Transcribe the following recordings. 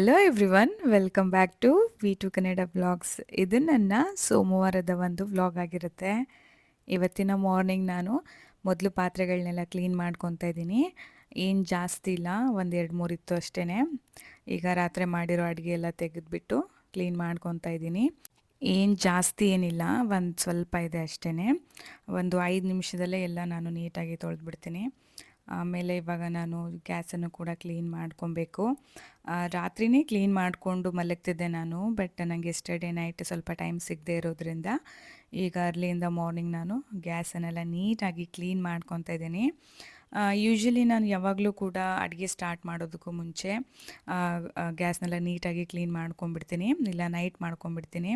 Hello everyone welcome back to V two Kannada vlogs ಇದು ನನ್ನ ಸೋಮವಾರದ ಒಂದು ವ್ಲಾಗ್ ಆಗಿರುತ್ತೆ. ಇವತ್ತಿನ ಮಾರ್ನಿಂಗ್ ನಾನು ಮೊದಲು ಪಾತ್ರೆಗಳನ್ನೆಲ್ಲ ಕ್ಲೀನ್ ಮಾಡ್ಕೊತಾ ಇದ್ದೀನಿ. ಏನು ಜಾಸ್ತಿ ಇಲ್ಲ, ಒಂದು ಎರಡು ಮೂರು ಇತ್ತು ಅಷ್ಟೇ ಈಗ ರಾತ್ರಿ ಮಾಡಿರೋ ಅಡುಗೆ ಎಲ್ಲ ತೆಗೆದುಬಿಟ್ಟು ಕ್ಲೀನ್ ಮಾಡ್ಕೊತಾ ಇದ್ದೀನಿ. ಏನು ಜಾಸ್ತಿ ಏನಿಲ್ಲ, ಒಂದು ಸ್ವಲ್ಪ ಇದೆ ಅಷ್ಟೇ ಒಂದು ಐದು ನಿಮಿಷದಲ್ಲೇ ಎಲ್ಲ ನಾನು ನೀಟಾಗಿ ತೊಳೆದ್ಬಿಡ್ತೀನಿ. ಆಮೇಲೆ ಇವಾಗ ನಾನು ಗ್ಯಾಸನ್ನು ಕೂಡ ಕ್ಲೀನ್ ಮಾಡ್ಕೊಬೇಕು. ರಾತ್ರಿನೇ ಕ್ಲೀನ್ ಮಾಡಿಕೊಂಡು ಮಲಗ್ತಿದ್ದೆ ನಾನು, ಬಟ್ ನನಗೆ ಎಸ್ಟರ್ಡೇ ನೈಟ್ ಸ್ವಲ್ಪ ಟೈಮ್ ಸಿಗದೆ ಇರೋದ್ರಿಂದ ಈಗ ಅರ್ಲಿಯಿಂದ ಮಾರ್ನಿಂಗ್ ನಾನು ಗ್ಯಾಸನ್ನೆಲ್ಲ ನೀಟಾಗಿ ಕ್ಲೀನ್ ಮಾಡ್ಕೊತಾ ಇದ್ದೀನಿ. ಯೂಶ್ವಲಿ ನಾನು ಯಾವಾಗಲೂ ಕೂಡ ಅಡುಗೆ ಸ್ಟಾರ್ಟ್ ಮಾಡೋದಕ್ಕೂ ಮುಂಚೆ ಗ್ಯಾಸ್ನೆಲ್ಲ ನೀಟಾಗಿ ಕ್ಲೀನ್ ಮಾಡ್ಕೊಂಬಿಡ್ತೀನಿ ಇಲ್ಲ ನೈಟ್ ಮಾಡ್ಕೊಂಬಿಡ್ತೀನಿ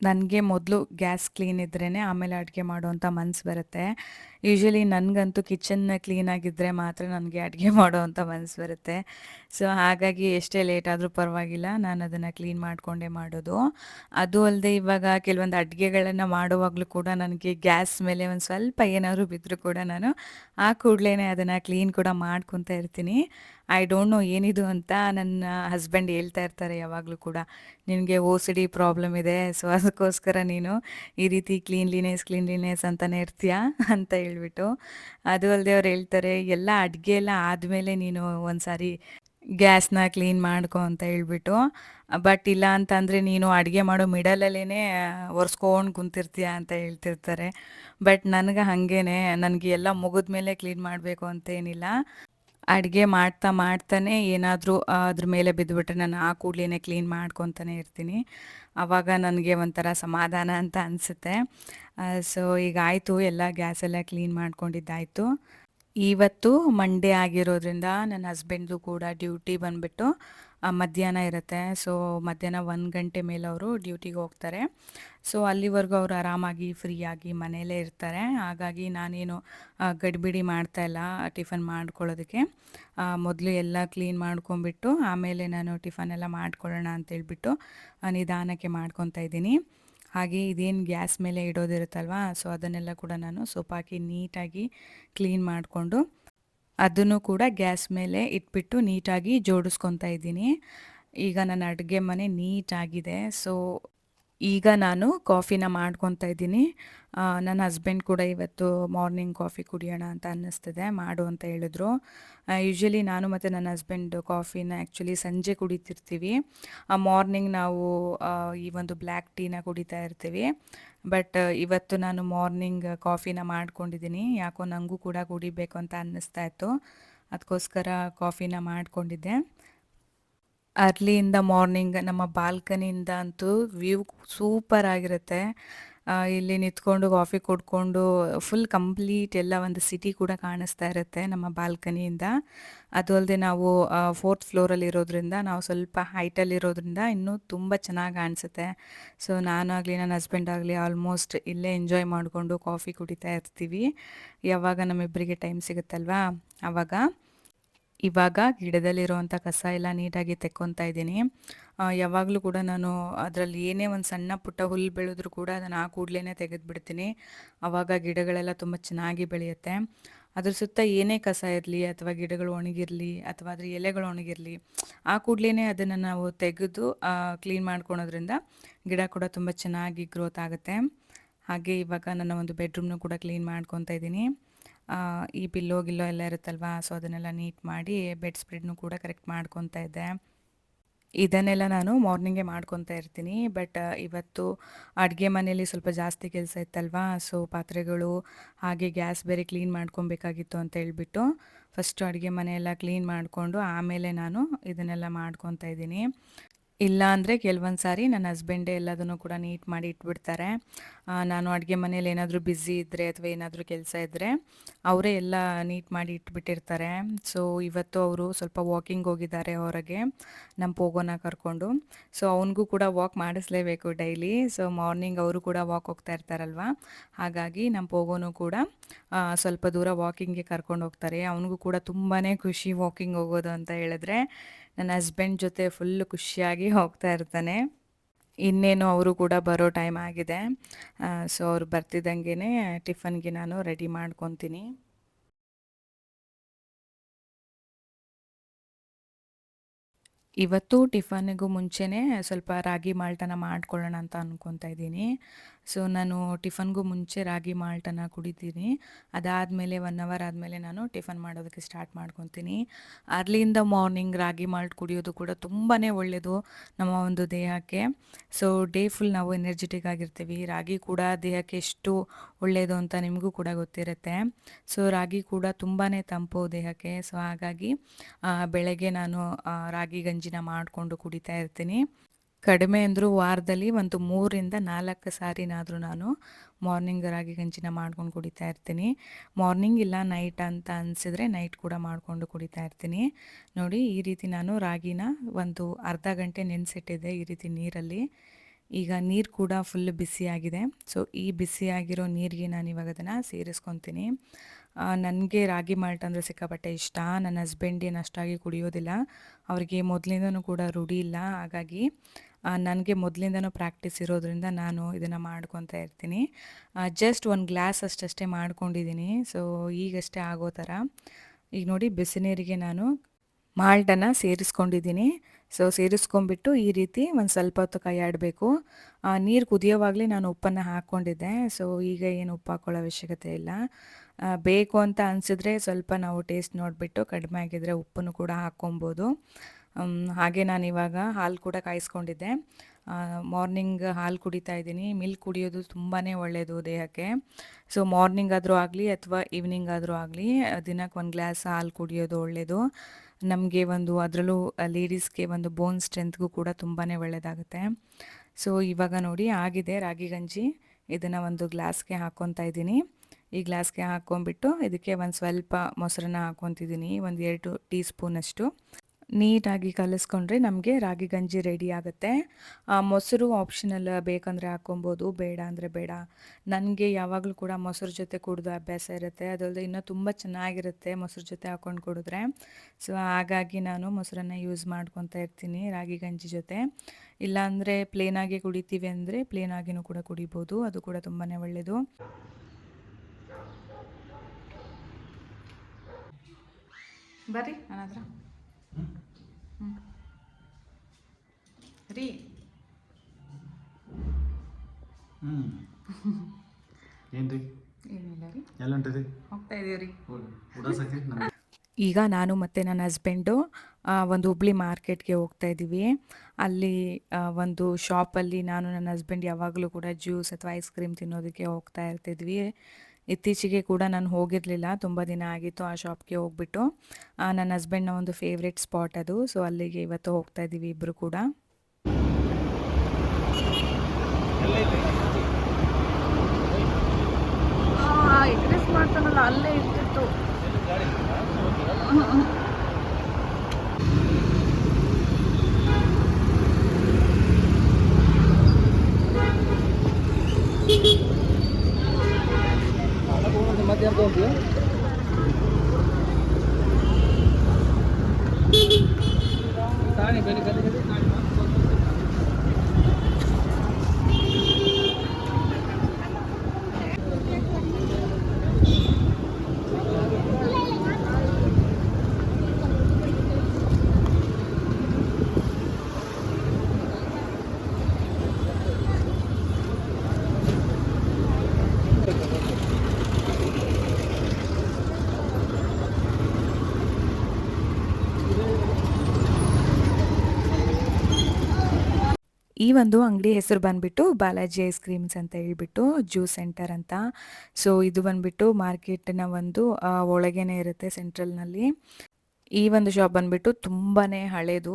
ನನಗೆ ಮೊದಲು ಗ್ಯಾಸ್ ಕ್ಲೀನ್ ಇದ್ರೇ ಆಮೇಲೆ ಅಡುಗೆ ಮಾಡುವಂಥ ಮನಸ್ಸು ಬರುತ್ತೆ. ಯೂಶ್ವಲಿ ನನಗಂತೂ ಕಿಚನ್ ಕ್ಲೀನಾಗಿದ್ದರೆ ಮಾತ್ರ ನನಗೆ ಅಡುಗೆ ಮಾಡೋ ಅಂತ ಮನಸ್ಸು ಬರುತ್ತೆ. ಸೊ, ಹಾಗಾಗಿ ಎಷ್ಟೇ ಲೇಟ್ ಆದರೂ ಪರವಾಗಿಲ್ಲ. ನಾನು ಅದನ್ನು ಕ್ಲೀನ್ ಮಾಡಿಕೊಂಡೇ ಮಾಡೋದು. ಅದು ಅಲ್ಲದೆ ಇವಾಗ ಕೆಲವೊಂದು ಅಡುಗೆಗಳನ್ನು ಮಾಡುವಾಗಲೂ ಕೂಡ ನನಗೆ ಗ್ಯಾಸ್ ಮೇಲೆ ಒಂದು ಸ್ವಲ್ಪ ಏನಾದರೂ ಬಿದ್ದರೂ ಕೂಡ ನಾನು ಆ ಕೂಡಲೇ ಅದನ್ನು ಕ್ಲೀನ್ ಕೂಡ ಮಾಡ್ಕೊತಾ ಇರ್ತೀನಿ. ಐ ಡೋಂಟ್ ನೋ ಏನಿದು ಅಂತ ನನ್ನ ಹಸ್ಬೆಂಡ್ ಹೇಳ್ತಾ ಇರ್ತಾರೆ ಯಾವಾಗಲೂ ಕೂಡ. ನಿನಗೆ ಓ ಸಿ ಡಿ ಪ್ರಾಬ್ಲಮ್ ಇದೆ, ಸೊ ಅದಕ್ಕೋಸ್ಕರ ನೀನು ಈ ರೀತಿ ಕ್ಲೀನ್ಲಿನೆಸ್ ಕ್ಲೀನ್ಲಿನೆಸ್ ಅಂತಲೇ ಇರ್ತೀಯಾ ಅಂತ ಹೇಳ್ಬಿಟ್ಟು ಅದು ಅಲ್ಲದೆ ಅವ್ರು ಹೇಳ್ತಾರೆ, ಎಲ್ಲ ಅಡುಗೆ ಎಲ್ಲ ಆದಮೇಲೆ ನೀನು ಒಂದ್ಸಾರಿ ಗ್ಯಾಸ್ನ ಕ್ಲೀನ್ ಮಾಡ್ಕೊ ಅಂತ ಹೇಳ್ಬಿಟ್ಟು. ಬಟ್ ಇಲ್ಲ ಅಂತಂದರೆ ನೀನು ಅಡುಗೆ ಮಾಡೋ ಮಿಡಲಲ್ಲೇ ಒರೆಸ್ಕೊಂಡು ಕುಂತಿರ್ತೀಯ ಅಂತ ಹೇಳ್ತಿರ್ತಾರೆ. ಬಟ್ ನನಗೆ ಹಾಗೇನೆ, ನನಗೆ ಎಲ್ಲ ಮುಗಿದ ಮೇಲೆ ಕ್ಲೀನ್ ಮಾಡಬೇಕು ಅಂತೇನಿಲ್ಲ ಅಡುಗೆ ಮಾಡ್ತಾ ಮಾಡ್ತಾನೆ ಏನಾದರೂ ಅದ್ರ ಮೇಲೆ ಬಿದ್ದುಬಿಟ್ರೆ ನಾನು ಆ ಕೂಡಲೇ ಕ್ಲೀನ್ ಮಾಡ್ಕೊತಾನೆ ಇರ್ತೀನಿ. ಆವಾಗ ನನಗೆ ಒಂಥರ ಸಮಾಧಾನ ಅಂತ ಅನಿಸುತ್ತೆ. ಸೊ, ಈಗ ಆಯಿತು, ಎಲ್ಲ ಗ್ಯಾಸೆಲ್ಲ ಕ್ಲೀನ್ ಮಾಡ್ಕೊಂಡಿದ್ದಾಯಿತು. ಇವತ್ತು ಮಂಡೇ ಆಗಿರೋದ್ರಿಂದ ನನ್ನ ಹಸ್ಬೆಂಡ್ದು ಕೂಡ ಡ್ಯೂಟಿ ಬಂದುಬಿಟ್ಟು ಮಧ್ಯಾಹ್ನ ಇರುತ್ತೆ. ಸೊ ಮಧ್ಯಾಹ್ನ ಒಂದು ಗಂಟೆ ಮೇಲೆ ಅವರು ಡ್ಯೂಟಿಗೆ ಹೋಗ್ತಾರೆ. ಸೊ ಅಲ್ಲಿವರೆಗೂ ಅವರು ಆರಾಮಾಗಿ, ಫ್ರೀಯಾಗಿ ಮನೆಯಲ್ಲೇ ಇರ್ತಾರೆ. ಹಾಗಾಗಿ ನಾನೇನು ಗಡಿಬಿಡಿ ಮಾಡ್ತಾಯಿಲ್ಲ ಟಿಫನ್ ಮಾಡ್ಕೊಳ್ಳೋದಕ್ಕೆ. ಮೊದಲು ಎಲ್ಲ ಕ್ಲೀನ್ ಮಾಡ್ಕೊಂಬಿಟ್ಟು ಆಮೇಲೆ ನಾನು ಟಿಫನ್ ಎಲ್ಲ ಮಾಡ್ಕೊಳ್ಳೋಣ ಅಂತೇಳ್ಬಿಟ್ಟು ನಿಧಾನಕ್ಕೆ ಮಾಡ್ಕೊತಾ ಇದ್ದೀನಿ. ಹಾಗೆ ಇದೇನು ಗ್ಯಾಸ್ ಮೇಲೆ ಇಡೋದಿರುತ್ತಲ್ವ, ಸೊ ಅದನ್ನೆಲ್ಲ ಕೂಡ ನಾನು ಸೊಪ್ಪಾಕಿ ನೀಟಾಗಿ ಕ್ಲೀನ್ ಮಾಡಿಕೊಂಡು ಅದನ್ನು ಕೂಡ ಗ್ಯಾಸ್ ಮೇಲೆ ಇಟ್ಬಿಟ್ಟು ನೀಟಾಗಿ ಜೋಡಿಸ್ಕೊತಾ ಇದ್ದೀನಿ. ಈಗ ನನ್ನ ಅಡುಗೆ ಮನೆ ನೀಟಾಗಿದೆ. ಸೊ ಈಗ ನಾನು ಕಾಫಿನ ಮಾಡ್ಕೊತಾ ಇದ್ದೀನಿ. ನನ್ನ ಹಸ್ಬೆಂಡ್ ಕೂಡ ಇವತ್ತು ಮಾರ್ನಿಂಗ್ ಕಾಫಿ ಕುಡಿಯೋಣ ಅಂತ ಅನ್ನಿಸ್ತಿದೆ, ಮಾಡು ಅಂತ ಹೇಳಿದ್ರು. ಯೂಶ್ವಲಿ ನಾನು ಮತ್ತು ನನ್ನ ಹಸ್ಬೆಂಡ್ ಕಾಫಿನ ಆ್ಯಕ್ಚುಲಿ ಸಂಜೆ ಕುಡಿತಿರ್ತೀವಿ. ಮಾರ್ನಿಂಗ್ ನಾವು ಈ ಒಂದು ಬ್ಲ್ಯಾಕ್ ಟೀನ ಕುಡಿತಾ ಇರ್ತೀವಿ. ಬಟ್, ಇವತ್ತು ನಾನು ಮಾರ್ನಿಂಗ್ ಕಾಫಿನ ಮಾಡ್ಕೊಂಡಿದ್ದೀನಿ. ಯಾಕೋ ನನಗೂ ಕೂಡ ಕುಡಿಬೇಕು ಅಂತ ಅನ್ನಿಸ್ತಾ ಇತ್ತು. ಅದಕ್ಕೋಸ್ಕರ ಕಾಫಿನ ಮಾಡ್ಕೊಂಡಿದ್ದೆ. ಅರ್ಲಿಯಿಂದ ಮಾರ್ನಿಂಗ್ ನಮ್ಮ ಬಾಲ್ಕನಿಯಿಂದ ಅಂತೂ ವ್ಯೂ ಸೂಪರ್ ಆಗಿರುತ್ತೆ. ಇಲ್ಲಿ ನಿಂತ್ಕೊಂಡು ಕಾಫಿ ಕುಡ್ಕೊಂಡು ಫುಲ್ ಕಂಪ್ಲೀಟ್ ಎಲ್ಲ ಒಂದು ಸಿಟಿ ಕೂಡ ಕಾಣಿಸ್ತಾ ಇರುತ್ತೆ ನಮ್ಮ ಬಾಲ್ಕನಿಯಿಂದ. ಅದು ಅಲ್ಲದೆ ನಾವು ಫೋರ್ತ್ ಫ್ಲೋರಲ್ಲಿ ಇರೋದ್ರಿಂದ, ನಾವು ಸ್ವಲ್ಪ ಹೈಟಲ್ಲಿ ಇರೋದ್ರಿಂದ ಇನ್ನೂ ತುಂಬ ಚೆನ್ನಾಗಿ ಕಾಣಿಸುತ್ತೆ. ಸೊ, ನಾನಾಗಲಿ, ನನ್ನ ಹಸ್ಬೆಂಡ್ ಆಗಲಿ ಆಲ್ಮೋಸ್ಟ್ ಇಲ್ಲೇ ಎಂಜಾಯ್ ಮಾಡಿಕೊಂಡು ಕಾಫಿ ಕುಡಿತಾ ಇರ್ತೀವಿ. ಯಾವಾಗ ನಮ್ಮಿಬ್ಬರಿಗೆ ಟೈಮ್ ಸಿಗುತ್ತಲ್ವಾ? ಆವಾಗ ಇವಾಗ ಗಿಡದಲ್ಲಿರುವಂಥ ಕಸ ಎಲ್ಲ ನೀಟಾಗಿ ತೆಕ್ಕೊತಾ ಇದ್ದೀನಿ. ಯಾವಾಗಲೂ ಕೂಡ ನಾನು ಅದರಲ್ಲಿ ಏನೇ ಒಂದು ಸಣ್ಣ ಪುಟ್ಟ ಹುಲ್ಲು ಬೆಳೆದ್ರೂ ಕೂಡ ಅದನ್ನು ಆ ಕೂಡಲೇ ತೆಗೆದುಬಿಡ್ತೀನಿ. ಆವಾಗ ಗಿಡಗಳೆಲ್ಲ ತುಂಬ ಚೆನ್ನಾಗಿ ಬೆಳೆಯುತ್ತೆ. ಅದ್ರ ಸುತ್ತ ಏನೇ ಕಸ ಇರಲಿ ಅಥವಾ ಗಿಡಗಳು ಒಣಗಿರಲಿ ಅಥವಾ ಅದ್ರ ಎಲೆಗಳು ಒಣಗಿರಲಿ, ಆ ಕೂಡಲೇ ಅದನ್ನು ನಾವು ತೆಗೆದು ಕ್ಲೀನ್ ಮಾಡ್ಕೊಳೋದ್ರಿಂದ ಗಿಡ ಕೂಡ ತುಂಬ ಚೆನ್ನಾಗಿ ಗ್ರೋತ್ ಆಗುತ್ತೆ. ಹಾಗೆ ಇವಾಗ ನನ್ನ ಒಂದು ಬೆಡ್ರೂಮ್ನು ಕೂಡ ಕ್ಲೀನ್ ಮಾಡ್ಕೊತಾ ಇದ್ದೀನಿ. ಈ ಬಿಲ್ಲೋ ಗಿಲ್ಲೋ ಎಲ್ಲ ಇರುತ್ತಲ್ವಾ ಸೊ ಅದನ್ನೆಲ್ಲ ನೀಟ್ ಮಾಡಿ ಬೆಡ್ ಸ್ಪ್ರೆಡ್ನು ಕೂಡ ಕರೆಕ್ಟ್ ಮಾಡ್ಕೊತಾ ಇದ್ದೆ. ಇದನ್ನೆಲ್ಲ ನಾನು ಮಾರ್ನಿಂಗೇ ಮಾಡ್ಕೊತಾ ಇರ್ತೀನಿ ಬಟ್ ಇವತ್ತು ಅಡುಗೆ ಮನೆಯಲ್ಲಿ ಸ್ವಲ್ಪ ಜಾಸ್ತಿ ಕೆಲಸ ಇತ್ತಲ್ವಾ ಸೊ ಪಾತ್ರೆಗಳು ಹಾಗೆ ಗ್ಯಾಸ್ ಬೇರೆ ಕ್ಲೀನ್ ಮಾಡ್ಕೊಬೇಕಾಗಿತ್ತು ಅಂತ ಹೇಳ್ಬಿಟ್ಟು ಫಸ್ಟು ಅಡುಗೆ ಮನೆಯೆಲ್ಲ ಕ್ಲೀನ್ ಮಾಡಿಕೊಂಡು ಆಮೇಲೆ ನಾನು ಇದನ್ನೆಲ್ಲ ಮಾಡ್ಕೊತಾ ಇದ್ದೀನಿ. ಇಲ್ಲ ಅಂದರೆ ಕೆಲವೊಂದು ಸಾರಿ ನನ್ನ ಹಸ್ಬೆಂಡೇ ಎಲ್ಲದನ್ನು ಕೂಡ ನೀಟ್ ಮಾಡಿ ಇಟ್ಬಿಡ್ತಾರೆ. ನಾನು ಅಡುಗೆ ಮನೇಲಿ ಏನಾದರೂ ಬ್ಯುಸಿ ಇದ್ದರೆ ಅಥವಾ ಏನಾದರೂ ಕೆಲಸ ಇದ್ದರೆ ಅವರೇ ಎಲ್ಲ ನೀಟ್ ಮಾಡಿ ಇಟ್ಬಿಟ್ಟಿರ್ತಾರೆ. ಸೊ ಇವತ್ತು ಅವರು ಸ್ವಲ್ಪ ವಾಕಿಂಗ್ ಹೋಗಿದ್ದಾರೆ ಹೊರಗೆ ನಮ್ಮ ಪೋಗೋನ ಕರ್ಕೊಂಡು. ಸೊ ಅವನಿಗೂ ಕೂಡ ವಾಕ್ ಮಾಡಿಸ್ಲೇಬೇಕು ಡೈಲಿ ಸೊ ಮಾರ್ನಿಂಗ್ ಅವರು ಕೂಡ ವಾಕ್ ಹೋಗ್ತಾ ಇರ್ತಾರಲ್ವ? ಹಾಗಾಗಿ ನಮ್ಮ ಪೋಗೋನು ಕೂಡ ಸ್ವಲ್ಪ ದೂರ ವಾಕಿಂಗ್ಗೆ ಕರ್ಕೊಂಡು ಹೋಗ್ತಾರೆ. ಅವನಿಗೂ ಕೂಡ ತುಂಬಾ ಖುಷಿ ವಾಕಿಂಗ್ ಹೋಗೋದು ಅಂತ ಹೇಳಿದ್ರೆ. ನನ್ನ ಹಸ್ಬೆಂಡ್ ಜೊತೆ ಫುಲ್ ಖುಷಿಯಾಗಿ ಹೋಗ್ತಾ ಇರ್ತಾನೆ. ಇನ್ನೇನು ಅವರು ಕೂಡ ಬರೋ ಟೈಮ್ ಆಗಿದೆ. ಸೊ ಅವ್ರು ಬರ್ತಿದ್ದಂಗೆ ಟಿಫನ್ಗೆ ನಾನು ರೆಡಿ ಮಾಡ್ಕೊತೀನಿ. ಇವತ್ತು ಟಿಫನ್ಗೂ ಮುಂಚೆನೇ ಸ್ವಲ್ಪ ರಾಗಿ ಮಾಲ್ಟನ ಮಾಡ್ಕೊಳ್ಳೋಣ ಅಂತ ಅಂದ್ಕೊತಾ ಇದ್ದೀನಿ. ಸೊ, ನಾನು ಟಿಫನ್ಗೂ ಮುಂಚೆ ರಾಗಿ ಮಾಲ್ಟನ್ನು ಕುಡಿತೀನಿ. ಅದಾದಮೇಲೆ ಒನ್ ಅವರ್ ಆದಮೇಲೆ ನಾನು ಟಿಫನ್ ಮಾಡೋದಕ್ಕೆ ಸ್ಟಾರ್ಟ್ ಮಾಡ್ಕೊತೀನಿ. ಅರ್ಲಿಯಿಂದ ಮಾರ್ನಿಂಗ್ ರಾಗಿ ಮಾಲ್ಟ್ ಕುಡಿಯೋದು ಕೂಡ ತುಂಬಾ ಒಳ್ಳೆಯದು ನಮ್ಮ ಒಂದು ದೇಹಕ್ಕೆ. ಸೊ ಡೇ ಫುಲ್ ನಾವು ಎನರ್ಜೆಟಿಕ್ ಆಗಿರ್ತೀವಿ. ರಾಗಿ ಕೂಡ ದೇಹಕ್ಕೆ ಎಷ್ಟು ಒಳ್ಳೆಯದು ಅಂತ ನಿಮಗೂ ಕೂಡ ಗೊತ್ತಿರುತ್ತೆ. ಸೊ ರಾಗಿ ಕೂಡ ತುಂಬಾ ತಂಪು ದೇಹಕ್ಕೆ. ಸೊ ಹಾಗಾಗಿ ಬೆಳಗ್ಗೆ ನಾನು ರಾಗಿ ಗಂಜಿನ ಮಾಡಿಕೊಂಡು ಕುಡಿತಾ ಇರ್ತೀನಿ. ಕಡಿಮೆ ಅಂದರೂ ವಾರದಲ್ಲಿ ಒಂದು ಮೂರಿಂದ ನಾಲ್ಕು ಸಾರಿನಾದರೂ ನಾನು ಮಾರ್ನಿಂಗ್ ರಾಗಿ ಗಂಜಿನ ಮಾಡ್ಕೊಂಡು ಕುಡಿತಾ ಇರ್ತೀನಿ. ಮಾರ್ನಿಂಗ್ ಇಲ್ಲ ನೈಟ್ ಅಂತ ಅನಿಸಿದ್ರೆ ನೈಟ್ ಕೂಡ ಮಾಡಿಕೊಂಡು ಕುಡಿತಾ ಇರ್ತೀನಿ. ನೋಡಿ ಈ ರೀತಿ ನಾನು ರಾಗಿನ ಒಂದು ಅರ್ಧ ಗಂಟೆ ನೆನೆಸಿಟ್ಟಿದ್ದೆ ಈ ರೀತಿ ನೀರಲ್ಲಿ. ಈಗ ನೀರು ಕೂಡ ಫುಲ್ ಬಿಸಿಯಾಗಿದೆ. ಸೊ ಈ ಬಿಸಿಯಾಗಿರೋ ನೀರಿಗೆ ನಾನು ಇವಾಗ ಅದನ್ನು ಸೇರಿಸ್ಕೊತೀನಿ. ನನಗೆ ರಾಗಿ ಮಾಲ್ಟ್ ಅಂದರೆ ಸಿಕ್ಕಾಪಟ್ಟೆ ಇಷ್ಟ. ನನ್ನ ಹಸ್ಬೆಂಡ್ ಏನು ಅಷ್ಟಾಗಿ ಕುಡಿಯೋದಿಲ್ಲ. ಅವರಿಗೆ ಮೊದಲಿಂದನೂ ಕೂಡ ರೂಢಿ ಇಲ್ಲ. ಹಾಗಾಗಿ ನನಗೆ ಮೊದಲಿಂದನೂ ಪ್ರಾಕ್ಟೀಸ್ ಇರೋದ್ರಿಂದ ನಾನು ಇದನ್ನು ಮಾಡ್ಕೊತಾ ಇರ್ತೀನಿ. ಜಸ್ಟ್ ಒಂದು ಗ್ಲಾಸ್ ಅಷ್ಟಷ್ಟೇ ಮಾಡ್ಕೊಂಡಿದ್ದೀನಿ ಸೊ ಈಗಷ್ಟೇ ಆಗೋ ಥರ. ಈಗ ನೋಡಿ ಬಿಸಿನೀರಿಗೆ ನಾನು ಮಾಲ್ಟನ್ನು ಸೇರಿಸ್ಕೊಂಡಿದ್ದೀನಿ ಸೊ ಸೇರಿಸ್ಕೊಂಡ್ಬಿಟ್ಟು ಈ ರೀತಿ ಒಂದು ಸ್ವಲ್ಪ ಹೊತ್ತು ಕೈ ಆಡಬೇಕು. ನೀರು ಕುದಿಯೋವಾಗಲೇ ನಾನು ಉಪ್ಪನ್ನು ಹಾಕ್ಕೊಂಡಿದ್ದೆ ಸೊ ಈಗ ಏನು ಉಪ್ಪು ಹಾಕೊಳ್ಳೋ ಅವಶ್ಯಕತೆ ಇಲ್ಲ. ಬೇಕು ಅಂತ ಅನಿಸಿದ್ರೆ ಸ್ವಲ್ಪ ನಾವು ಟೇಸ್ಟ್ ನೋಡಿಬಿಟ್ಟು ಕಡಿಮೆ ಆಗಿದ್ರೆ ಉಪ್ಪನ್ನು ಕೂಡ ಹಾಕ್ಕೊಬೋದು ಹಾಗೆ ನಾನು ಇವಾಗ ಹಾಲು ಕೂಡ ಕಾಯಿಸ್ಕೊಂಡಿದ್ದೆ. ಮಾರ್ನಿಂಗ್ ಹಾಲು ಕುಡಿತಾ ಇದ್ದೀನಿ. ಮಿಲ್ಕ್ ಕುಡಿಯೋದು ತುಂಬಾ ಒಳ್ಳೆಯದು ದೇಹಕ್ಕೆ. ಸೊ ಮಾರ್ನಿಂಗ್ ಆದರೂ ಆಗಲಿ ಅಥವಾ ಈವ್ನಿಂಗ್ ಆದರೂ ಆಗಲಿ, ದಿನಕ್ಕೆ ಒಂದು ಗ್ಲಾಸ್ ಹಾಲು ಕುಡಿಯೋದು ಒಳ್ಳೆಯದು ನಮಗೆ ಒಂದು ಅದರಲ್ಲೂ ಲೇಡೀಸ್ಗೆ ಒಂದು ಬೋನ್ ಸ್ಟ್ರೆಂತ್ಗೂ ಕೂಡ ತುಂಬಾ ಒಳ್ಳೆಯದಾಗುತ್ತೆ ಸೊ ಇವಾಗ ನೋಡಿ ಆಗಿದೆ ರಾಗಿ ಗಂಜಿ. ಇದನ್ನು ಒಂದು ಗ್ಲಾಸ್ಗೆ ಹಾಕ್ಕೊತಾ ಇದ್ದೀನಿ. ಈ ಗ್ಲಾಸ್ಗೆ ಹಾಕ್ಕೊಂಬಿಟ್ಟು ಇದಕ್ಕೆ ಒಂದು ಸ್ವಲ್ಪ ಮೊಸರನ್ನ ಹಾಕ್ಕೊತಿದ್ದೀನಿ ಒಂದು ಎರಡು ಟೀ ಸ್ಪೂನಷ್ಟು ನೀಟಾಗಿ ಕಲಿಸ್ಕೊಂಡ್ರೆ ನಮಗೆ ರಾಗಿ ಗಂಜಿ ರೆಡಿ ಆಗುತ್ತೆ. ಮೊಸರು ಆಪ್ಷನಲ್ ಬೇಕಂದರೆ ಹಾಕ್ಕೊಬೋದು, ಬೇಡ ಅಂದರೆ ಬೇಡ. ನನಗೆ ಯಾವಾಗಲೂ ಕೂಡ ಮೊಸರು ಜೊತೆ ಕುಡಿದು ಅಭ್ಯಾಸ ಇರುತ್ತೆ. ಅದಲ್ಲದೆ ಇನ್ನೂ ತುಂಬ ಚೆನ್ನಾಗಿರುತ್ತೆ ಮೊಸರು ಜೊತೆ ಹಾಕ್ಕೊಂಡು ಕುಡಿದ್ರೆ. ಸೊ ಹಾಗಾಗಿ ನಾನು ಮೊಸರನ್ನ ಯೂಸ್ ಮಾಡ್ಕೊತಾ ಇರ್ತೀನಿ ರಾಗಿ ಗಂಜಿ ಜೊತೆ. ಇಲ್ಲಾಂದರೆ ಪ್ಲೇನಾಗಿ ಕುಡಿತೀವಿ ಅಂದರೆ ಪ್ಲೇನಾಗಿನೂ ಕೂಡ ಕುಡಿಬೋದು. ಅದು ಕೂಡ ತುಂಬಾ ಒಳ್ಳೆಯದು ಬರ್ರಿ, ನನ್ನ ರೀ ಹ್ಞೂ ಏನು ರೀ ಏನಿಲ್ಲ ರೀ. ಎಲ್ಲ ಹೊಂಟಿರಿ ಹೋಗ್ತಾ ಇದೀವಿ ರೀ. ಉಡಾಸಕ್ಕೆ ನಮ್ಮ ಈಗ ನಾನು ಮತ್ತೆ ನನ್ನ ಹಸ್ಬೆಂಡು ಒಂದು ಹುಬ್ಳಿ ಮಾರ್ಕೆಟ್ಗೆ ಹೋಗ್ತಾ ಇದ್ದೀವಿ ಅಲ್ಲಿ ಒಂದು ಶಾಪಲ್ಲಿ ನಾನು ನನ್ನ ಹಸ್ಬೆಂಡ್ ಯಾವಾಗಲೂ ಕೂಡ ಜ್ಯೂಸ್ ಅಥವಾ ಐಸ್ ಕ್ರೀಮ್ ತಿನ್ನೋದಕ್ಕೆ ಹೋಗ್ತಾ ಇರ್ತಿದ್ವಿ. ಇತ್ತೀಚೆಗೆ ಕೂಡ ನಾನು ಹೋಗಿರಲಿಲ್ಲ. ತುಂಬ ದಿನ ಆಗಿತ್ತು ಆ ಶಾಪ್ಗೆ ಹೋಗ್ಬಿಟ್ಟು. ನನ್ನ ಹಸ್ಬೆಂಡ್ನ ಒಂದು ಫೇವ್ರೆಟ್ ಸ್ಪಾಟ್ ಅದು. ಸೊ ಅಲ್ಲಿಗೆ ಇವತ್ತು ಹೋಗ್ತಾ ಇದ್ದೀವಿ ಇಬ್ಬರು ಕೂಡ ಎಗ್ರೆಸ್ ಮಾಡ್ತಾನಲ್ಲ ಅಲ್ಲೇ ಇರ್ತಿತ್ತು ಈ ಒಂದು ಅಂಗಡಿ ಹೆಸರು ಬಂದ್ಬಿಟ್ಟು ಬಾಲಾಜಿ ಐಸ್ ಕ್ರೀಮ್ಸ್ ಅಂತ ಹೇಳ್ಬಿಟ್ಟು ಜ್ಯೂಸ್ ಸೆಂಟರ್ ಅಂತ. ಸೊ ಇದು ಬಂದ್ಬಿಟ್ಟು ಮಾರ್ಕೆಟ್ನ ಒಂದು ಒಳಗೇನೆ ಇರುತ್ತೆ ಸೆಂಟ್ರಲ್ನಲ್ಲಿ. ಈ ಒಂದು ಶಾಪ್ ಬಂದ್ಬಿಟ್ಟು ತುಂಬಾ ಹಳೇದು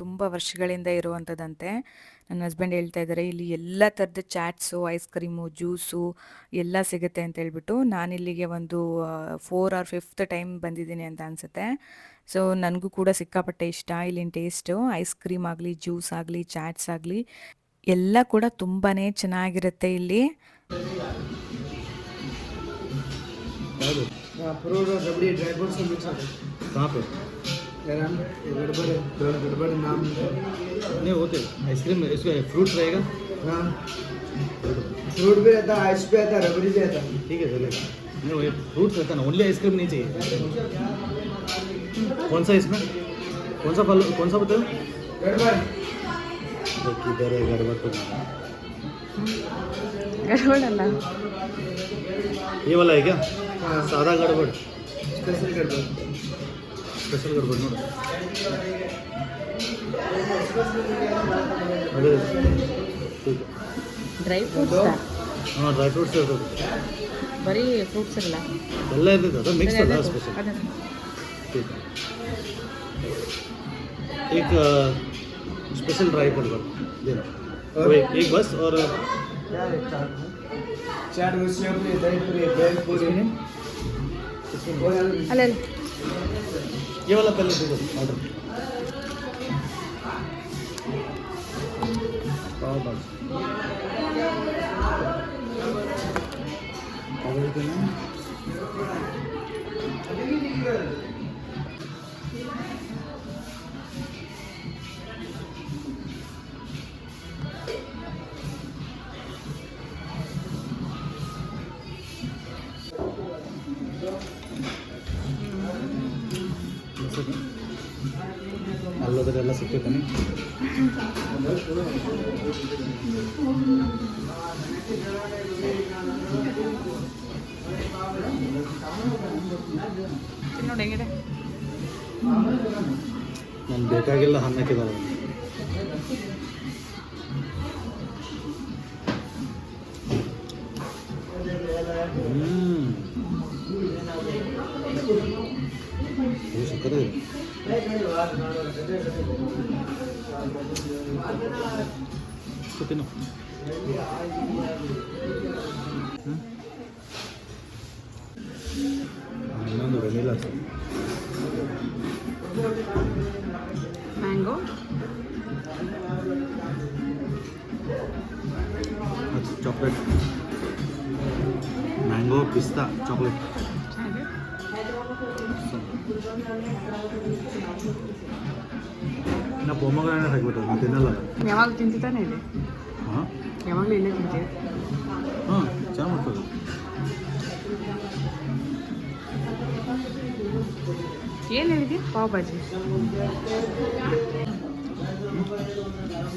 ತುಂಬ ವರ್ಷಗಳಿಂದ ಇರುವಂಥದ್ದಂತೆ. ನನ್ನ ಹಸ್ಬೆಂಡ್ ಹೇಳ್ತಾ ಇದ್ದಾರೆ ಇಲ್ಲಿ ಎಲ್ಲ ಥರದ ಚಾಟ್ಸು, ಐಸ್ ಕ್ರೀಮು, ಜ್ಯೂಸು ಎಲ್ಲ ಸಿಗುತ್ತೆ ಅಂತ ಹೇಳ್ಬಿಟ್ಟು ನಾನಿಲ್ಲಿಗೆ ಒಂದು ಫೋರ್ ಆರ್ ಫಿಫ್ತ್ ಟೈಮ್ ಬಂದಿದ್ದೀನಿ ಅಂತ ಅನಿಸುತ್ತೆ. ಸೊ ನನಗೂ ಕೂಡ ಸಿಕ್ಕಾಪಟ್ಟೆ ಇಷ್ಟ ಇಲ್ಲಿನ ಟೇಸ್ಟು ಐಸ್ ಕ್ರೀಮ್ ಆಗಲಿ ಜ್ಯೂಸ್ ಆಗಲಿ ಚಾಟ್ಸ್ ಆಗಲಿ ಎಲ್ಲ ಕೂಡ ತುಂಬಾ ಚೆನ್ನಾಗಿರುತ್ತೆ ಇಲ್ಲಿ ಯಾವುದು हाँ फ्रूट और रबड़ी ड्राई फ्रूट सब मिक्स होता कहाँ पे है यार ये गड़बड़ है थोड़ा गड़बड़ नाम नहीं होते आइसक्रीम इसमें फ्रूट रहेगा हाँ फ्रूट भी रहता है आइस भी रहता है रबड़ी भी रहता है ठीक है चलेगा नहीं वो फ्रूट रहता ना ओनली आइसक्रीम नहीं चाहिए कौन सा इसमें कौन सा फल कौन सा बताओ किधर है गड़बड़ तो गड़बड़ अल्लाह ये वाला है क्या सादा गड़बड़ स्पेशल गड़बड़ स्पेशल गड़बड़ ड्राई ಅದೇ ठीक ಡ್ರೈ ಫ್ರೂಟ್ಸ್ है ಡ್ರೈ ಫ್ರೂಟ್ಸ್ ಇರ್ತದೆ है तो मिक्स है ठीक है एक स्पेशल ड्राई कर देना। एक, बस और चार ये वाला पहले दे दो ऑर्डर पाव भाजी। ಕೊಟ್ಟಿದ್ದಾನೆ. ನೋಡಿ ಹೆಂಗಿದೆ? ನಾನು ಬೇಕಾಗಿಲ್ಲ ಅನ್ನಕ್ಕಿದ್ದಾರೆ ಸೊ ತಿನ್ನು ಹ್ಮ್? ಇನ್ನೊಂದು vanilla mango chocolate mango pista chocolate ನಾ ಪೊಮಗ್ರಾನೇಟ್ ಹಾಕ್ಬಿಟ್ಟು ನಾನು ತಿನ್ನಲ್ಲ ಯಾವಾಗ ತಿಂತಿದ್ದಾನೆ ಇದೆ ಹಾಂ ಯಾವಾಗಲೂ ಇಲ್ಲೇ ತಿಂತೀವಿ ಹಾಂ ಚೆನ್ನಾಗಿ ಮಾಡ್ತದೆ ಏನು ಹೇಳಿದ್ವಿ pav bhaji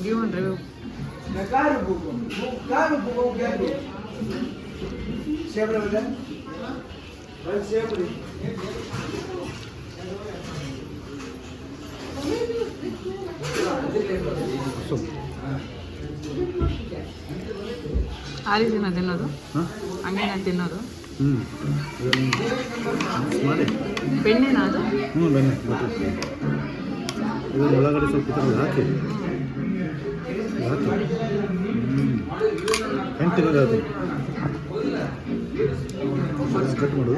give one review Caro, Bugo. Caro, Bugo, quero. Sempre, né? Vai sempre. So ಆ ರೀತಿ ನಾನು ತಿನ್ನೋದು? ಹಾಂ? ಹಂಗೆ ನಾನು ತಿನ್ನೋದು ಇದನ್ನು ಬೆಣ್ಣೆನ ಅದು? ಹ್ಞೂ ಬೆಣ್ಣೆ ಇದನ್ನು ಒಳಗಡೆ ಸ್ವಲ್ಪ ಥರ ಹಾಕಿ. ಹಾಕಿ. ಹೆಂಗೆ ತಿನ್ನೋದು ಅದು? ಕಟ್ ಮಾಡು.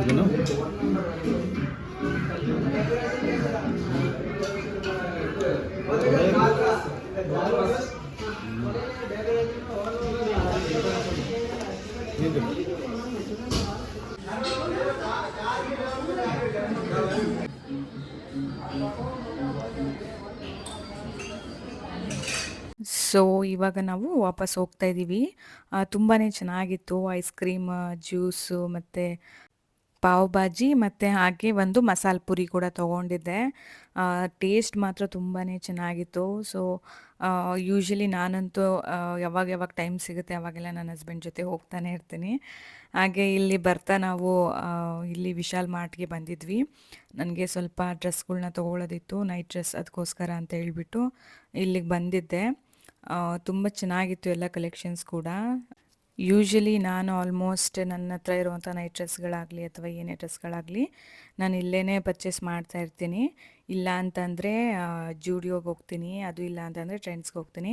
ಇದನ್ನು ನೀನು ತಿನ್ನು. ಸೊ ಇವಾಗ ನಾವು ವಾಪಸ್ ಹೋಗ್ತಾ ಇದ್ದೀವಿ ತುಂಬಾ ಚೆನ್ನಾಗಿತ್ತು ಐಸ್ ಕ್ರೀಮ್, ಜ್ಯೂಸು ಮತ್ತು ಪಾವ್ ಭಾಜಿ ಮತ್ತು ಹಾಗೆ ಒಂದು ಮಸಾಲೆ ಪುರಿ ಕೂಡ ತೊಗೊಂಡಿದ್ದೆ. ಟೇಸ್ಟ್ ಮಾತ್ರ ತುಂಬಾ ಚೆನ್ನಾಗಿತ್ತು. ಸೊ ಯೂಶ್ವಲಿ ನಾನಂತೂ ಯಾವಾಗ ಯಾವಾಗ ಟೈಮ್ ಸಿಗುತ್ತೆ ಅವಾಗೆಲ್ಲ ನನ್ನ ಹಸ್ಬೆಂಡ್ ಜೊತೆ ಹೋಗ್ತಾನೆ ಇರ್ತೀನಿ. ಹಾಗೆ ಇಲ್ಲಿ ಬರ್ತಾ ನಾವು ಇಲ್ಲಿ ವಿಶಾಲ್ ಮಾರ್ಟ್ಗೆ ಬಂದಿದ್ವಿ. ನನಗೆ ಸ್ವಲ್ಪ ಡ್ರೆಸ್ಗಳನ್ನ ತೊಗೊಳ್ಳೋದಿತ್ತು ನೈಟ್ ಡ್ರೆಸ್ ಅದಕ್ಕೋಸ್ಕರ ಅಂತ ಹೇಳಿಬಿಟ್ಟು ಇಲ್ಲಿಗೆ ಬಂದಿದ್ದೆ. ತುಂಬ ಚೆನ್ನಾಗಿತ್ತು ಎಲ್ಲ ಕಲೆಕ್ಷನ್ಸ್ ಕೂಡ. ಯೂಶ್ವಲಿ ನಾನು ಆಲ್ಮೋಸ್ಟ್ ನನ್ನ ಹತ್ರ ಇರುವಂಥ ನೈಟ್ ಡ್ರೆಸ್ಗಳಾಗಲಿ ಅಥವಾ ಏನೇ ಡ್ರೆಸ್ಗಳಾಗಲಿ ನಾನು ಇಲ್ಲೇ ಪರ್ಚೇಸ್ ಮಾಡ್ತಾ ಇರ್ತೀನಿ. ಇಲ್ಲ ಅಂತಂದರೆ ಜೂಡಿಯೋಗೆ ಹೋಗ್ತೀನಿ, ಅದು ಇಲ್ಲ ಅಂತಂದರೆ ಟ್ರೆಂಡ್ಸ್ಗೆ ಹೋಗ್ತೀನಿ.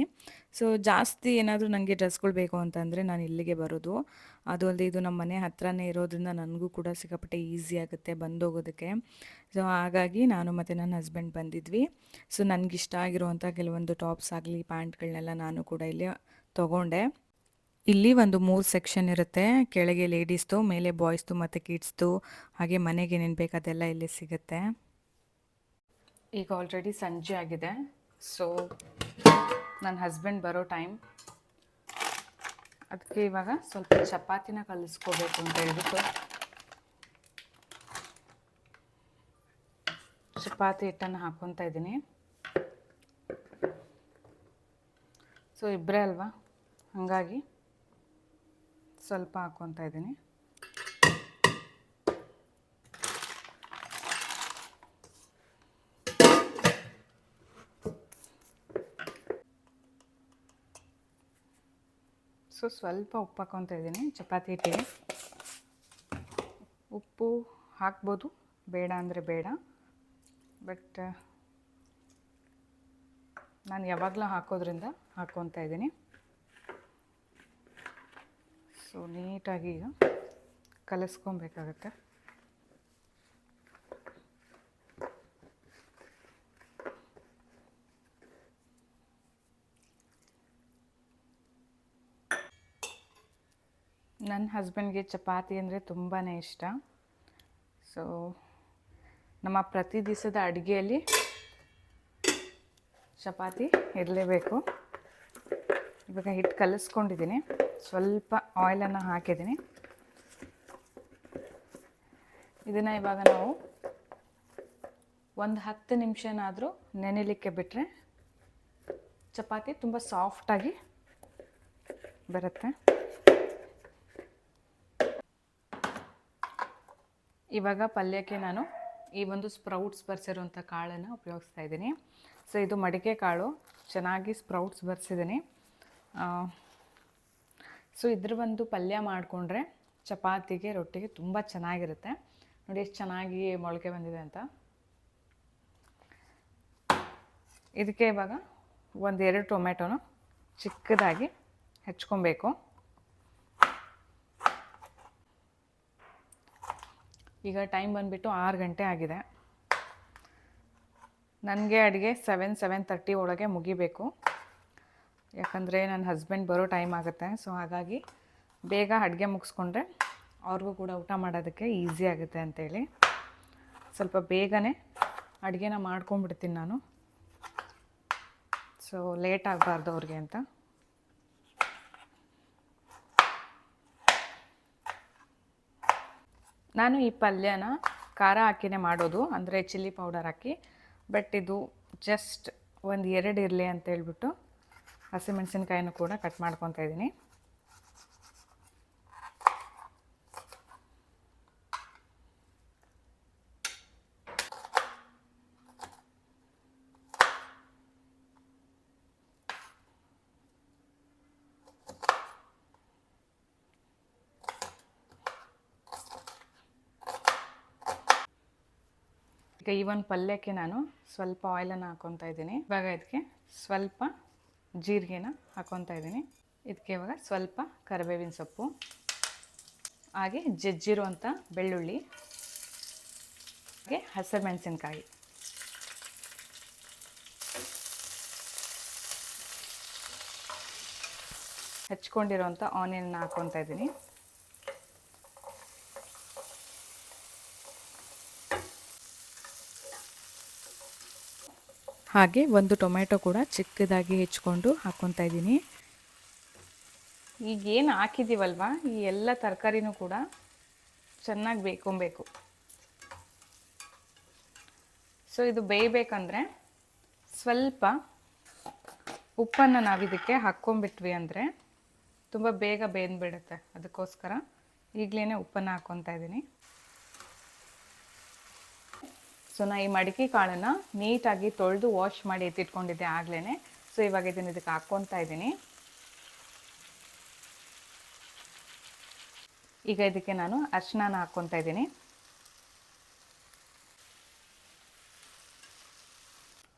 ಸೊ ಜಾಸ್ತಿ ಏನಾದರೂ ನನಗೆ ಡ್ರೆಸ್ಗಳು ಬೇಕು ಅಂತಂದರೆ ನಾನು ಇಲ್ಲಿಗೆ ಬರೋದು. ಅದು ಅಲ್ಲದೆ ಇದು ನಮ್ಮ ಮನೆ ಹತ್ರನೇ ಇರೋದ್ರಿಂದ ನನಗೂ ಕೂಡ ಸಿಕ್ಕಾಪಟ್ಟೆ ಈಸಿ ಆಗುತ್ತೆ ಬಂದೋಗೋದಕ್ಕೆ. ಸೊ ಹಾಗಾಗಿ ನಾನು ಮತ್ತು ನನ್ನ ಹಸ್ಬೆಂಡ್ ಬಂದಿದ್ವಿ. ಸೊ ನನಗಿಷ್ಟ ಆಗಿರುವಂಥ ಕೆಲವೊಂದು ಟಾಪ್ಸ್ ಆಗಲಿ ಪ್ಯಾಂಟ್ಗಳನ್ನೆಲ್ಲ ನಾನು ಕೂಡ ಇಲ್ಲಿ ತೊಗೊಂಡೆ. ಇಲ್ಲಿ ಒಂದು ಮೂರು ಸೆಕ್ಷನ್ ಇರುತ್ತೆ. ಕೆಳಗೆ ಲೇಡೀಸ್ದು, ಮೇಲೆ ಬಾಯ್ಸ್ದು ಮತ್ತು ಕಿಡ್ಸ್ದು, ಹಾಗೆ ಮನೆಗೆ ಏನೇನು ಬೇಕು ಅದೆಲ್ಲ ಇಲ್ಲಿ ಸಿಗುತ್ತೆ. ಈಗ ಆಲ್ರೆಡಿ ಸಂಜೆ ಆಗಿದೆ. ಸೊ ನನ್ನ ಹಸ್ಬೆಂಡ್ ಬರೋ ಟೈಮ್. ಅದಕ್ಕೆ ಇವಾಗ ಸ್ವಲ್ಪ ಚಪಾತಿನ ಕಲಿಸ್ಕೋಬೇಕು ಅಂತ ಹೇಳ್ಬಿಟ್ಟು ಚಪಾತಿ ಹಿಟ್ಟನ್ನು ಹಾಕ್ಕೊತಾ ಇದ್ದೀನಿ. ಸೊ ಇಬ್ಬರೇ ಅಲ್ವಾ? ಹಾಗಾಗಿ ಸ್ವಲ್ಪ ಹಾಕ್ಕೊತಾ ಇದ್ದೀನಿ. ಸೊ ಸ್ವಲ್ಪ ಉಪ್ಪು ಹಾಕ್ಕೊತ ಇದ್ದೀನಿ, ಚಪಾತಿ ಹಿಟ್ಟಿಗೆ ಉಪ್ಪು ಹಾಕ್ಬೋದು, ಬೇಡ ಅಂದರೆ ಬೇಡ. ಬಟ್ ನಾನು ಯಾವಾಗಲೂ ಹಾಕೋದ್ರಿಂದ ಹಾಕ್ಕೊತಾ ಇದ್ದೀನಿ. ಸೊ ನೀಟಾಗಿ ಈಗ ಕಲಿಸ್ಕೊಬೇಕಾಗತ್ತೆ. ನನ್ನ ಹಸ್ಬೆಂಡ್ಗೆ ಚಪಾತಿ ಅಂದರೆ ತುಂಬಾ ಇಷ್ಟ. ಸೊ ನಮ್ಮ ಪ್ರತಿ ದಿವಸದ ಅಡುಗೆಯಲ್ಲಿ ಚಪಾತಿ ಇರಲೇಬೇಕು. ಇವಾಗ ಹಿಟ್ಟು ಕಲಿಸ್ಕೊಂಡಿದ್ದೀನಿ. ಸ್ವಲ್ಪ ಆಯಿಲನ್ನು ಹಾಕಿದ್ದೀನಿ. ಇದನ್ನು ಇವಾಗ ನಾವು ಒಂದು ಹತ್ತು ನಿಮಿಷನಾದರೂ ನೆನೆಲಿಕ್ಕೆ ಬಿಟ್ಟರೆ ಚಪಾತಿ ತುಂಬ ಸಾಫ್ಟಾಗಿ ಬರುತ್ತೆ. ಇವಾಗ ಪಲ್ಯಕ್ಕೆ ನಾನು ಈ ಒಂದು ಸ್ಪ್ರೌಟ್ಸ್ ಬರ್ಸಿರುವಂಥ ಕಾಳನ್ನು ಉಪಯೋಗಿಸ್ತಾ ಇದ್ದೀನಿ. ಸೊ ಇದು ಮಡಿಕೆ ಕಾಳು. ಚೆನ್ನಾಗಿ ಸ್ಪ್ರೌಟ್ಸ್ ಬರ್ಸಿದ್ದೀನಿ. ಸೊ ಇದ್ರ ಒಂದು ಪಲ್ಯ ಮಾಡಿಕೊಂಡ್ರೆ ಚಪಾತಿಗೆ, ರೊಟ್ಟಿಗೆ ತುಂಬ ಚೆನ್ನಾಗಿರುತ್ತೆ. ನೋಡಿ ಎಷ್ಟು ಚೆನ್ನಾಗಿ ಮೊಳಕೆ ಬಂದಿದೆ ಅಂತ. ಇದಕ್ಕೆ ಇವಾಗ ಒಂದು ಎರಡು ಟೊಮೆಟೊನ ಚಿಕ್ಕದಾಗಿ ಹೆಚ್ಕೊಬೇಕು. ಈಗ ಟೈಮ್ ಬಂದುಬಿಟ್ಟು ಆರು ಗಂಟೆ ಆಗಿದೆ. ನನಗೆ ಅಡುಗೆ ಸೆವೆನ್ ಸೆವೆನ್ ತರ್ಟಿ ಒಳಗೆ ಮುಗಿಬೇಕು. ಯಾಕಂದರೆ ನನ್ನ ಹಸ್ಬೆಂಡ್ ಬರೋ ಟೈಮ್ ಆಗುತ್ತೆ. ಸೊ ಹಾಗಾಗಿ ಬೇಗ ಅಡುಗೆ ಮುಗಿಸ್ಕೊಂಡ್ರೆ ಅವ್ರಿಗೂ ಕೂಡ ಊಟ ಮಾಡೋದಕ್ಕೆ ಈಸಿ ಆಗುತ್ತೆ ಅಂತೇಳಿ. ಸ್ವಲ್ಪ ಬೇಗನೆ ಅಡುಗೆನ ಮಾಡ್ಕೊಂಡ್ಬಿಡ್ತೀನಿ ನಾನು. ಸೊ ಲೇಟ್ ಆಗಬಾರ್ದು ಅವ್ರಿಗೆ ಅಂತ. ನಾನು ಈ ಪಲ್ಯನ ಖಾರ ಹಾಕಿನೇ ಮಾಡೋದು, ಅಂದರೆ ಚಿಲ್ಲಿ ಪೌಡರ್ ಹಾಕಿ. ಬಟ್ ಇದು ಜಸ್ಟ್ ಒಂದು ಎರಡು ಇರಲಿ ಅಂತ ಹೇಳ್ಬಿಟ್ಟು ಹಸಿಮೆಣಸಿನ್ಕಾಯಿನೂ ಕೂಡ ಕಟ್ ಮಾಡ್ಕೊತಾ ಇದ್ದೀನಿ. ಈಗ ಈ ಒಂದು ಪಲ್ಯಕ್ಕೆ ನಾನು ಸ್ವಲ್ಪ ಆಯಿಲನ್ನು ಹಾಕ್ಕೊತಾ ಇದ್ದೀನಿ. ಇವಾಗ ಇದಕ್ಕೆ ಸ್ವಲ್ಪ ಜೀರಿಗೆನ ಹಾಕ್ಕೊತಾ ಇದ್ದೀನಿ. ಇದಕ್ಕೆ ಇವಾಗ ಸ್ವಲ್ಪ ಕರಿಬೇವಿನ ಸೊಪ್ಪು, ಹಾಗೆ ಜಜ್ಜಿರುವಂಥ ಬೆಳ್ಳುಳ್ಳಿ, ಹಾಗೆ ಹಸಿಮೆಣಸಿನ್ಕಾಯಿ. ಹೆಚ್ಕೊಂಡಿರುವಂಥ ಆನಿಯನ್ನ ಹಾಕ್ಕೊತಾ ಇದ್ದೀನಿ. ಹಾಗೆ ಒಂದು ಟೊಮೆಟೊ ಕೂಡ ಚಿಕ್ಕದಾಗಿ ಹೆಚ್ಕೊಂಡು ಹಾಕ್ಕೊತಾ ಇದ್ದೀನಿ. ಈಗ ಏನು ಹಾಕಿದ್ದೀವಲ್ವ ಈ ಎಲ್ಲ ತರಕಾರಿನೂ ಕೂಡ ಚೆನ್ನಾಗಿ ಬೇಯ್ಕೊಬೇಕು ಸೊ ಇದು ಬೇಯಬೇಕಂದ್ರೆ ಸ್ವಲ್ಪ ಉಪ್ಪನ್ನು ನಾವು ಇದಕ್ಕೆ ಹಾಕ್ಕೊಂಬಿಟ್ವಿ ಅಂದರೆ ತುಂಬ ಬೇಗ ಬೇಂದ್ಬಿಡುತ್ತೆ ಅದಕ್ಕೋಸ್ಕರ ಈಗಲೇ ಉಪ್ಪನ್ನು ಹಾಕ್ಕೊತಾ ಇದ್ದೀನಿ. ಸೊ ನಾ ಈ ಮಡಿಕೆ ಕಾಳನ್ನು ನೀಟಾಗಿ ತೊಳೆದು ವಾಶ್ ಮಾಡಿ ಎತ್ತಿಟ್ಕೊಂಡಿದ್ದೆ ಆಗ್ಲೇ ಸೊ ಇವಾಗ ಇದನ್ನು ಇದಕ್ಕೆ ಹಾಕ್ಕೊತಾ ಇದ್ದೀನಿ. ಈಗ ಇದಕ್ಕೆ ನಾನು ಅರ್ಶಿನ ಹಾಕ್ಕೊತಾ ಇದ್ದೀನಿ.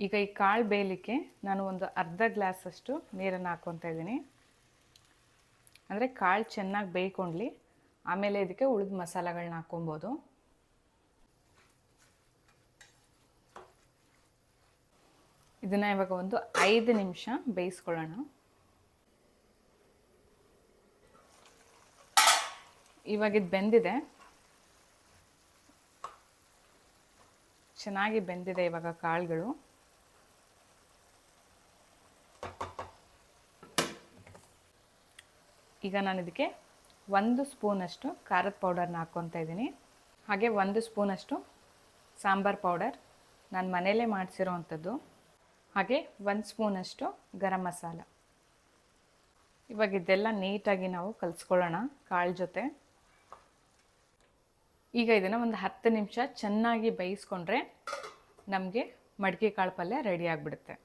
ಈಗ ಈ ಕಾಳು ಬೇಯಲಿಕ್ಕೆ ನಾನು ಒಂದು ಅರ್ಧ ಗ್ಲಾಸಷ್ಟು ನೀರನ್ನು ಹಾಕ್ಕೊತಾ ಇದ್ದೀನಿ. ಅಂದರೆ ಕಾಳು ಚೆನ್ನಾಗಿ ಬೇಯ್ಕೊಂಡ್ಲಿ, ಆಮೇಲೆ ಇದಕ್ಕೆ ಉಳಿದ ಮಸಾಲೆಗಳನ್ನ ಹಾಕ್ಕೊಬೋದು. ಇದನ್ನು ಇವಾಗ ಒಂದು ಐದು ನಿಮಿಷ ಬೇಯಿಸ್ಕೊಳ್ಳೋಣ. ಇವಾಗ ಇದು ಬೆಂದಿದೆ. ಚೆನ್ನಾಗಿ ಬೆಂದಿದೆ ಇವಾಗ ಕಾಳುಗಳು. ಈಗ ನಾನು ಇದಕ್ಕೆ ಒಂದು ಸ್ಪೂನಷ್ಟು ಖಾರದ ಪೌಡರ್ನ ಹಾಕ್ಕೊತಾ ಇದ್ದೀನಿ. ಹಾಗೆ ಒಂದು ಸ್ಪೂನಷ್ಟು ಸಾಂಬಾರ್ ಪೌಡರ್. ನಾನು ಮನೇಲೇ ಮಾಡಿಸಿರೋ ಅಂಥದ್ದು ಹಾಗೆ ಒಂದು ಸ್ಪೂನಷ್ಟು ಗರಂ ಮಸಾಲ. ಇವಾಗ ಇದೆಲ್ಲ ನೀಟಾಗಿ ನಾವು ಕಲಿಸ್ಕೊಳ್ಳೋಣ ಕಾಳು ಜೊತೆ. ಈಗ ಇದನ್ನು ಒಂದು ಹತ್ತು ನಿಮಿಷ ಚೆನ್ನಾಗಿ ಬೇಯಿಸ್ಕೊಂಡ್ರೆ ನಮಗೆ ಮಡಿಕೆ ಕಾಳು ಪಲ್ಯ ರೆಡಿ ಆಗಿಬಿಡುತ್ತೆ.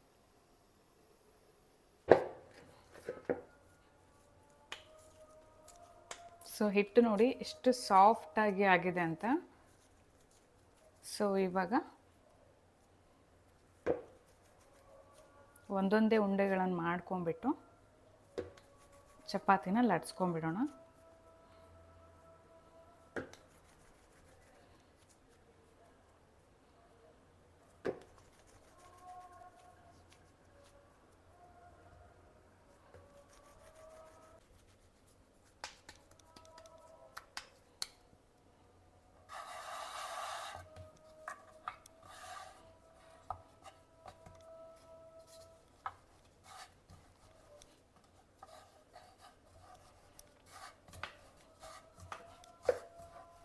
ಸೊ ಹಿಟ್ಟು ನೋಡಿ ಎಷ್ಟು ಸಾಫ್ಟಾಗಿ ಆಗಿದೆ ಅಂತ. ಸೊ ಇವಾಗ ಒಂದೊಂದೇ ಉಂಡೆಗಳನ್ನು ಮಾಡ್ಕೊಂಬಿಟ್ಟು ಚಪಾತಿನ ಲಟ್ಸ್ಕೊಂಬಿಡೋಣ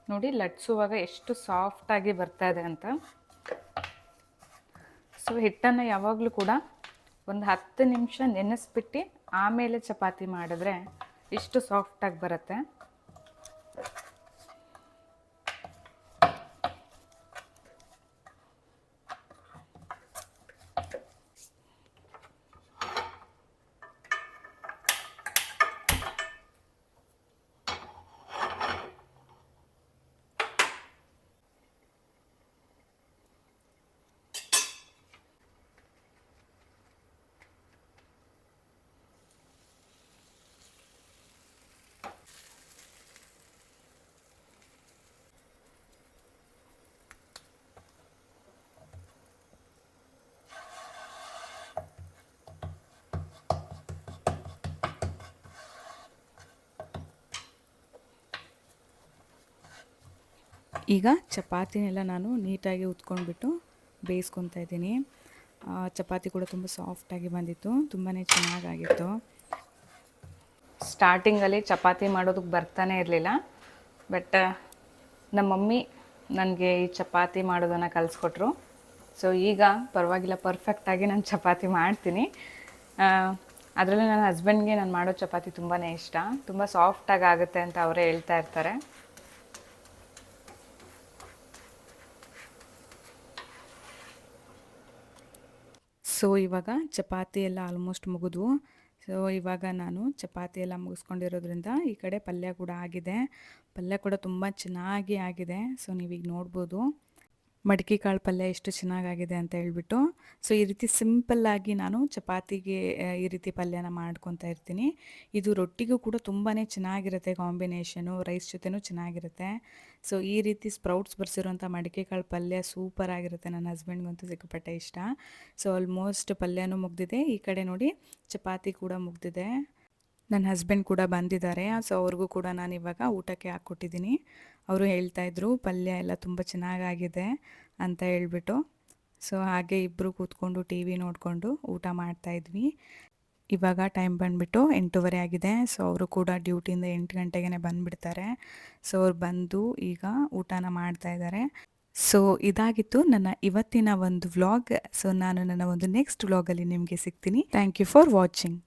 ನೋಡಿ ಲಟ್ಸುವಾಗ ಎಷ್ಟು ಸಾಫ್ಟಾಗಿ ಬರ್ತಾ ಇದೆ ಅಂತ. ಸೊ ಹಿಟ್ಟನ್ನು ಯಾವಾಗಲೂ ಕೂಡ ಒಂದು ಹತ್ತು ನಿಮಿಷ ನೆನೆಸ್ಬಿಟ್ಟು ಆಮೇಲೆ ಚಪಾತಿ ಮಾಡಿದ್ರೆ ಇಷ್ಟು ಸಾಫ್ಟಾಗಿ ಬರುತ್ತೆ. ಈಗ ಚಪಾತಿನೆಲ್ಲ ನಾನು ನೀಟಾಗಿ ಉತ್ಕೊಂಡ್ಬಿಟ್ಟು ಬೇಯಿಸ್ಕೊತಾ ಇದ್ದೀನಿ. ಚಪಾತಿ ಕೂಡ ತುಂಬ ಸಾಫ್ಟಾಗಿ ಬಂದಿತ್ತು ತುಂಬಾ ಚೆನ್ನಾಗಾಗಿತ್ತು. ಸ್ಟಾರ್ಟಿಂಗಲ್ಲಿ ಚಪಾತಿ ಮಾಡೋದಕ್ಕೆ ಬರ್ತಾನೆ ಇರಲಿಲ್ಲ, ಬಟ್ ನಮ್ಮ ಮಮ್ಮಿ ನನಗೆ ಈ ಚಪಾತಿ ಮಾಡೋದನ್ನು ಕಲಿಸ್ಕೊಟ್ರು. ಸೊ ಈಗ ಪರವಾಗಿಲ್ಲ ಪರ್ಫೆಕ್ಟಾಗಿ ನಾನು ಚಪಾತಿ ಮಾಡ್ತೀನಿ. ಅದರಲ್ಲೂ ನನ್ನ ಹಸ್ಬೆಂಡ್ಗೆ ನಾನು ಮಾಡೋ ಚಪಾತಿ ತುಂಬಾ ಇಷ್ಟ, ತುಂಬ ಸಾಫ್ಟಾಗಿ ಆಗುತ್ತೆ ಅಂತ ಅವರೇ ಹೇಳ್ತಾ ಇರ್ತಾರೆ. ಸೊ ಇವಾಗ ಚಪಾತಿ ಎಲ್ಲ ಆಲ್ಮೋಸ್ಟ್ ಮುಗಿದ್ವು. ಸೊ ಇವಾಗ ನಾನು ಚಪಾತಿ ಎಲ್ಲ ಮುಗಿಸ್ಕೊಂಡಿರೋದ್ರಿಂದ ಈ ಕಡೆ ಪಲ್ಯ ಕೂಡ ಆಗಿದೆ. ಪಲ್ಯ ಕೂಡ ತುಂಬ ಚೆನ್ನಾಗಿ ಆಗಿದೆ. ಸೊ ನೀವೀಗ ನೋಡ್ಬೋದು. ಮಡಿಕೆ ಕಾಳು ಪಲ್ಯ ಎಷ್ಟು ಚೆನ್ನಾಗಾಗಿದೆ ಅಂತ ಹೇಳ್ಬಿಟ್ಟು. ಸೊ ಈ ರೀತಿ ಸಿಂಪಲ್ಲಾಗಿ ನಾನು ಚಪಾತಿಗೆ ಈ ರೀತಿ ಪಲ್ಯನ ಮಾಡ್ಕೊತಾ ಇರ್ತೀನಿ. ಇದು ರೊಟ್ಟಿಗೂ ಕೂಡ ತುಂಬಾ ಚೆನ್ನಾಗಿರುತ್ತೆ ಕಾಂಬಿನೇಷನು ರೈಸ್ ಜೊತೆನೂ ಚೆನ್ನಾಗಿರುತ್ತೆ. ಸೊ ಈ ರೀತಿ ಸ್ಪ್ರೌಟ್ಸ್ ಬರ್ಸಿರೋಂಥ ಮಡಿಕೆ ಕಾಳು ಪಲ್ಯ ಸೂಪರ್ ಆಗಿರುತ್ತೆ ನನ್ನ ಹಸ್ಬೆಂಡ್ಗಂತೂ ಸಿಕ್ಕಾಪಟ್ಟೆ ಇಷ್ಟ. ಸೊ ಆಲ್ಮೋಸ್ಟ್ ಪಲ್ಯನೂ ಮುಗ್ದಿದೆ. ಈ ಕಡೆ ನೋಡಿ ಚಪಾತಿ ಕೂಡ ಮುಗ್ದಿದೆ. ನನ್ನ ಹಸ್ಬೆಂಡ್ ಕೂಡ ಬಂದಿದ್ದಾರೆ. ಸೊ ಅವ್ರಿಗೂ ಕೂಡ ನಾನು ಇವಾಗ ಊಟಕ್ಕೆ ಹಾಕ್ಕೊಟ್ಟಿದ್ದೀನಿ. ಅವರು ಹೇಳ್ತಾ ಇದ್ರು, ಪಲ್ಯ ಎಲ್ಲ ತುಂಬ ಚೆನ್ನಾಗಾಗಿದೆ ಅಂತ ಹೇಳ್ಬಿಟ್ಟು. ಸೊ, ಹಾಗೆ ಇಬ್ಬರು ಕೂತ್ಕೊಂಡು ಟಿ ವಿ ನೋಡಿಕೊಂಡು ಊಟ ಮಾಡ್ತಾಯಿದ್ವಿ ಇವಾಗ ಟೈಮ್ ಬಂದುಬಿಟ್ಟು ಎಂಟೂವರೆ ಆಗಿದೆ. ಸೊ, ಅವರು ಕೂಡ ಡ್ಯೂಟಿಯಿಂದ ಎಂಟು ಗಂಟೆಗೆ ಬಂದುಬಿಡ್ತಾರೆ. ಸೊ, ಅವ್ರು ಬಂದು ಈಗ ಊಟನ ಮಾಡ್ತಾ ಇದ್ದಾರೆ. ಸೊ, ಇದಾಗಿತ್ತು ನನ್ನ ಇವತ್ತಿನ ಒಂದು ವ್ಲಾಗ್. ಸೊ, ನಾನು ನನ್ನ ಒಂದು ನೆಕ್ಸ್ಟ್ ವ್ಲಾಗಲ್ಲಿ ನಿಮಗೆ ಸಿಗ್ತೀನಿ. Thank you for watching.